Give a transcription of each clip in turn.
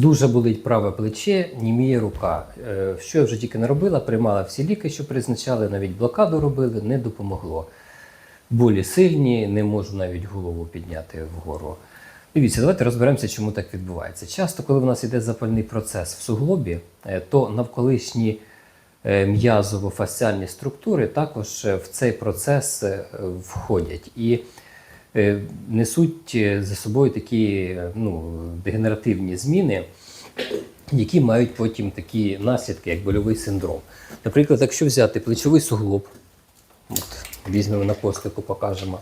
Дуже болить праве плече, німіє рука. Е, Що я вже тільки не робила, приймала всі ліки, що призначали, навіть блокаду робили, не допомогло. Болі сильні, не можу навіть голову підняти вгору. Дивіться, давайте розберемося, чому так відбувається. Часто, коли в нас йде запальний процес в суглобі, е, то навколишні е, м'язово-фасціальні структури також в цей процес входять і несуть е, за собою такі е, ну, дегенеративні зміни, які мають потім такі наслідки, як больовий синдром. Наприклад, якщо взяти плечовий суглоб, от, візьмемо на костику, покажемо.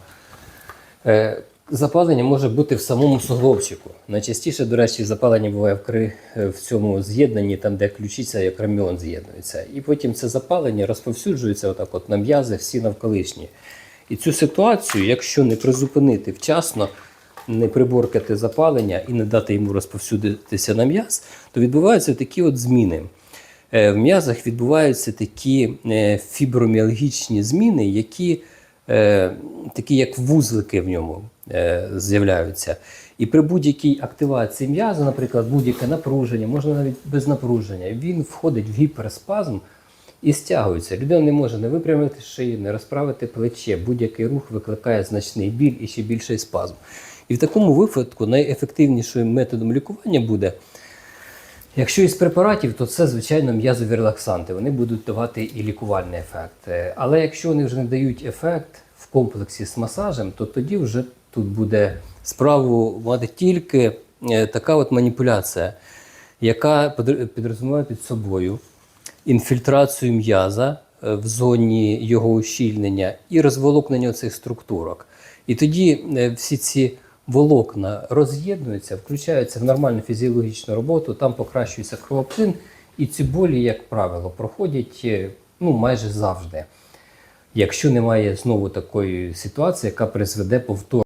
Е, Запалення може бути в самому суглобчику. Найчастіше, до речі, запалення буває в, кри... е, в цьому з'єднанні, там, де ключиця і окреміон з'єднуються. І потім це запалення розповсюджується отак от на м'язи всі навколишні. І цю ситуацію, якщо не призупинити вчасно, не приборкати запалення і не дати йому розповсюдитися на м'яз, то відбуваються такі от зміни. Е, В м'язах відбуваються такі е, фіброміалгічні зміни, які е, такі як вузлики в ньому з'являються. І при будь-якій активації м'яза, наприклад, будь-яке напруження, можна навіть без напруження, він входить в гіперспазм і стягується. Людина не може не випрямити шию, не розправити плече. Будь-який рух викликає значний біль і ще більший спазм. І в такому випадку найефективнішим методом лікування буде Якщо із препаратів, то це, звичайно, м'язові релаксанти. Вони будуть давати і лікувальний ефект. Е, Але якщо вони вже не дають ефект в комплексі з масажем, то тоді вже тут буде справу мати тільки е, така от маніпуляція, яка підрозуміває під собою інфільтрацію м'яза е, в зоні його ущільнення і розволокнення цих структурок. І тоді е, всі ці волокна роз'єднуються, включаються в нормальну фізіологічну роботу, там покращується кровоплин, і ці болі, як правило, проходять е, ну, майже завжди. Якщо немає знову такої ситуації, яка призведе повтор.